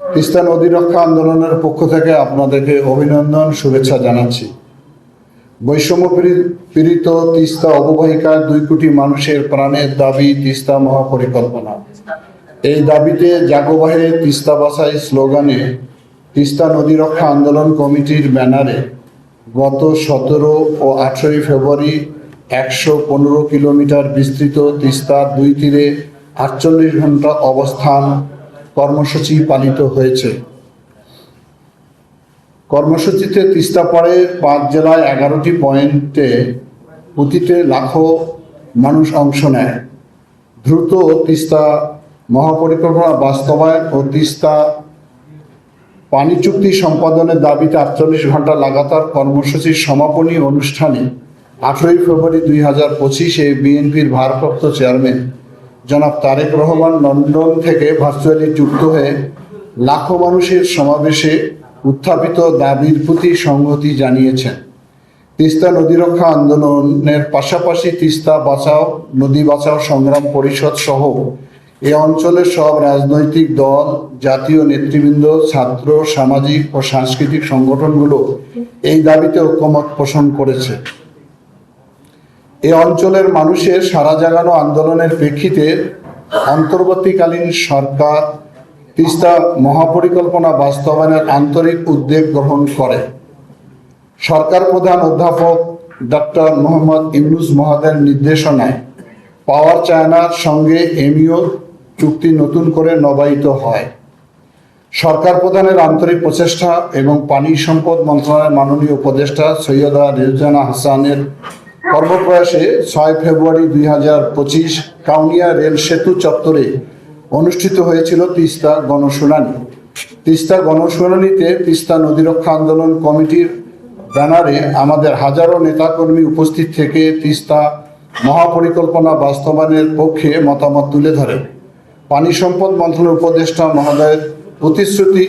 তিস্তা নদী রক্ষা আন্দোলনের পক্ষ থেকে আপনাদেরকে অভিনন্দন, শুভেচ্ছা জানাচ্ছি। বৈষম্য পীড়িত তিস্তা অববাহিকার দুই কোটি মানুষের প্রাণের দাবি তিস্তা মহাপরিকল্পনা। এই দাবিতে জাগোবাহে তিস্তা বাসাই স্লোগানে তিস্তা নদী রক্ষা আন্দোলন কমিটির ব্যানারে গত সতেরো ও আঠেরোই ফেব্রুয়ারি একশো পনেরো কিলোমিটার বিস্তৃত তিস্তার দুই তীরে আটচল্লিশ ঘণ্টা অবস্থান কর্মসূচি পালিত হয়েছে। কর্মসূচিতে তিস্তা পাড়ের পাঁচ জেলায় এগারোটি পয়েন্টে প্রতিতে লাখো মানুষ অংশ নেয়। দ্রুত তিস্তা মহাপরিকল্পনা বাস্তবায়ন ও তিস্তা পানি চুক্তি সম্পাদনের দাবিতে আটচল্লিশ ঘণ্টা লাগাতার কর্মসূচির সমাপনী অনুষ্ঠানে আঠেরোই ফেব্রুয়ারি দুই হাজার পঁচিশে বিএনপির ভারপ্রাপ্ত চেয়ারম্যান জনাব তারেক রহমান লন্ডন থেকে ভার্চুয়ালি যুক্ত হয়ে লাখো মানুষের সমাবেশে উত্থাপিত দাবির প্রতি সংহতি জানিয়েছেন। তিস্তা নদী রক্ষা আন্দোলনের পাশাপাশি তিস্তা বাঁচাও, নদী বাঁচাও সংগ্রাম পরিষদ সহ এ অঞ্চলের সব রাজনৈতিক দল, জাতীয় নেতৃবৃন্দ, ছাত্র, সামাজিক ও সাংস্কৃতিক সংগঠনগুলো এই দাবিতে ঐক্যমত পোষণ করেছে। এ অঞ্চলের মানুষের সারা জাগানো আন্দোলনের প্রেক্ষিতে অন্তর্বর্তীকালীন সরকার তিস্তা মহাপরিকল্পনা বাস্তবায়নের আন্তরিক উদ্যোগ গ্রহণ করে। সরকার প্রধান অধ্যাপক ডক্টর মোহাম্মদ ইউনুস মহাদের নির্দেশনায় পাওয়ার চায়নার সঙ্গে এমইও চুক্তি নতুন করে নবায়িত হয়। সরকার প্রধানের আন্তরিক প্রচেষ্টা এবং পানি সম্পদ মন্ত্রণালয়ের মাননীয় উপদেষ্টা সৈয়দা রেজানা হাসানের কর্মপ্রয়াসে ছয় ফেব্রুয়ারি দুই হাজার পঁচিশ কাউনিয়া রেল সেতু চত্বরে অনুষ্ঠিত হয়েছিল তিস্তা গণশুনানি। তিস্তা গণশুনানিতে তিস্তা নদী রক্ষা আন্দোলন কমিটির ব্যানারে আমাদের হাজারো নেতাকর্মী উপস্থিত থেকে তিস্তা মহাপরিকল্পনা বাস্তবায়নের পক্ষে মতামত তুলে ধরে। পানি সম্পদ মন্ত্রণালয়ের উপদেষ্টা মহোদয়ের প্রতিশ্রুতি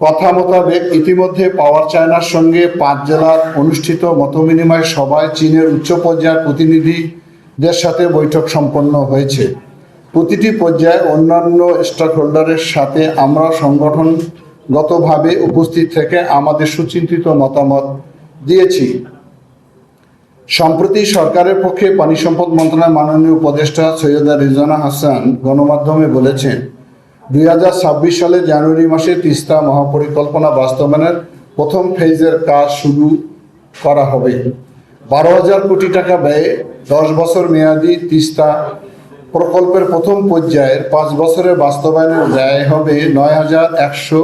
কথা মোতাবেক ইতিমধ্যে পাওয়ার চায়নার সঙ্গে পাঁচ জেলার অনুষ্ঠিত মতবিনিময় সভায় চীনের উচ্চ পর্যায়ের প্রতিনিধিদের সাথে বৈঠক সম্পন্ন হয়েছে। প্রতিটি পর্যায়ে অন্যান্য স্টেক হোল্ডারের সাথে আমরা সংগঠনগতভাবে উপস্থিত থেকে আমাদের সুচিন্তিত মতামত দিয়েছি। সম্প্রতি সরকারের পক্ষে পানি সম্পদ মন্ত্রণালয়ের মাননীয় উপদেষ্টা সৈয়দা রিজানা হাসান গণমাধ্যমে বলেছেন দুই হাজার ছাব্বিশ সালে জানুয়ারি মাসে তিস্তা মহাপরিকল্পনা বাস্তবায়নের প্রথম ফেজের কাজ শুরু করা হবে। বারো হাজার কোটি টাকা ব্যয়ে দশ বছর মেয়াদি তিস্তা প্রকল্পের প্রথম পর্যায়ের পাঁচ বছরের বাস্তবায়নের ব্যয় হবে নয় হাজার একশো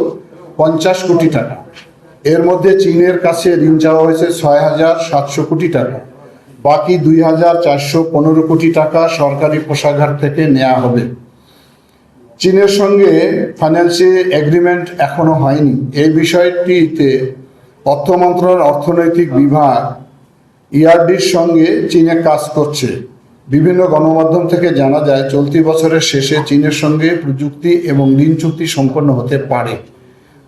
পঞ্চাশ কোটি টাকা। এর মধ্যে চীনের কাছে ঋণ চাওয়া হয়েছে ছয় হাজার সাতশো কোটি টাকা। বাকি দুই হাজার চারশো পনেরো কোটি টাকা সরকারি কোষাগার থেকে নেওয়া হবে। চীনের সঙ্গে ফাইন্যান্সিয়াল এগ্রিমেন্ট এখনও হয়নি। এই বিষয়টিতে অর্থ মন্ত্রণালয়ের অর্থনৈতিক বিভাগ ইআরডির সঙ্গে চীনে কাজ করছে। বিভিন্ন গণমাধ্যম থেকে জানা যায়, চলতি বছরের শেষে চীনের সঙ্গে প্রযুক্তি এবং ঋণ চুক্তি সম্পন্ন হতে পারে।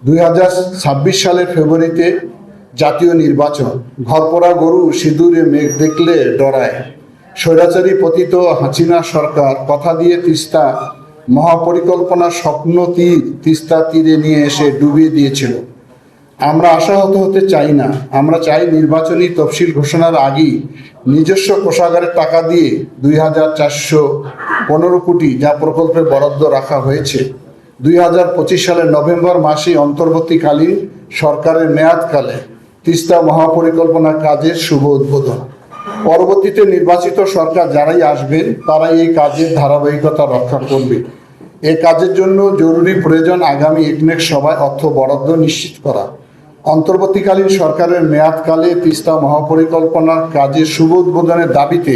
দুই হাজার ছাব্বিশ সালের ফেব্রুয়ারিতে জাতীয় নির্বাচন। ঘরপোড়া গরু সিঁদুরে মেঘ দেখলে ডরায়। স্বৈরাচারী পতিত হাসিনা সরকার কথা দিয়ে তিস্তা মহাপরিকল্পনা স্বপ্ন তীর, তিস্তা তীরে নিয়ে এসে ডুবিয়ে দিয়েছিল। আমরা আশাহত হতে চাই না। আমরা চাই নির্বাচনী তফসিল ঘোষণার আগেই নিজস্ব কোষাগারের টাকা দিয়ে দুই হাজার চারশো পনেরো কোটি যা প্রকল্পে বরাদ্দ রাখা হয়েছে, দুই হাজার পঁচিশ সালের নভেম্বর মাসে অন্তর্বর্তীকালীন সরকারের মেয়াদকালে তিস্তা মহাপরিকল্পনা কাজের শুভ উদ্বোধন। পরবর্তীতে নির্বাচিত সরকার যারাই আসবেন তারাই এই কাজের ধারাবাহিকতা রক্ষা করবে। এ কাজের জন্য জরুরি প্রয়োজন আগামী একনেক সভায় অর্থ বরাদ্দ নিশ্চিত করা। অন্তর্বর্তীকালীন সরকারের মেয়াদকালে তিস্তা মহাপরিকল্পনার কাজের শুভ উদ্বোধনের দাবিতে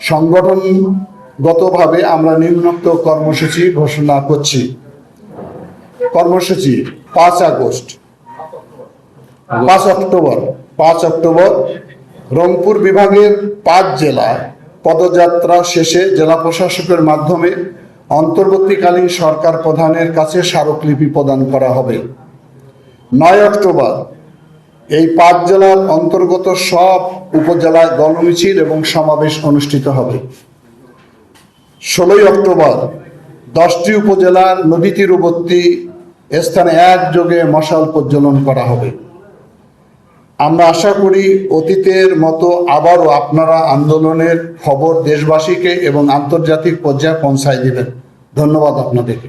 সংগঠনগতভাবে আমরা নিম্নোক্ত কর্মসূচি ঘোষণা করছি। কর্মসূচি, পাঁচ আগস্ট। পাঁচ অক্টোবর। পাঁচ অক্টোবর রংপুর বিভাগের পাঁচ জেলায় পদযাত্রা শেষে জেলা প্রশাসকের মাধ্যমে অন্তর্বর্তীকালীন সরকার প্রধানের কাছে স্মারকলিপি প্রদান করা হবে। নয় অক্টোবর, এই পাঁচ জেলার অন্তর্গত সব উপজেলায় গণমিছিল এবং সমাবেশ অনুষ্ঠিত হবে। ষোলোই অক্টোবর, দশটি উপজেলার নদী তীরবর্তী স্থানে একযোগে মশাল প্রজ্বলন করা হবে। আমরা আশা করি অতীতের মতো আবারও আপনারা আন্দোলনের খবর দেশবাসীকে এবং আন্তর্জাতিক পর্যায়ে পৌঁছায় দিবেন। ধন্যবাদ আপনাদেরকে।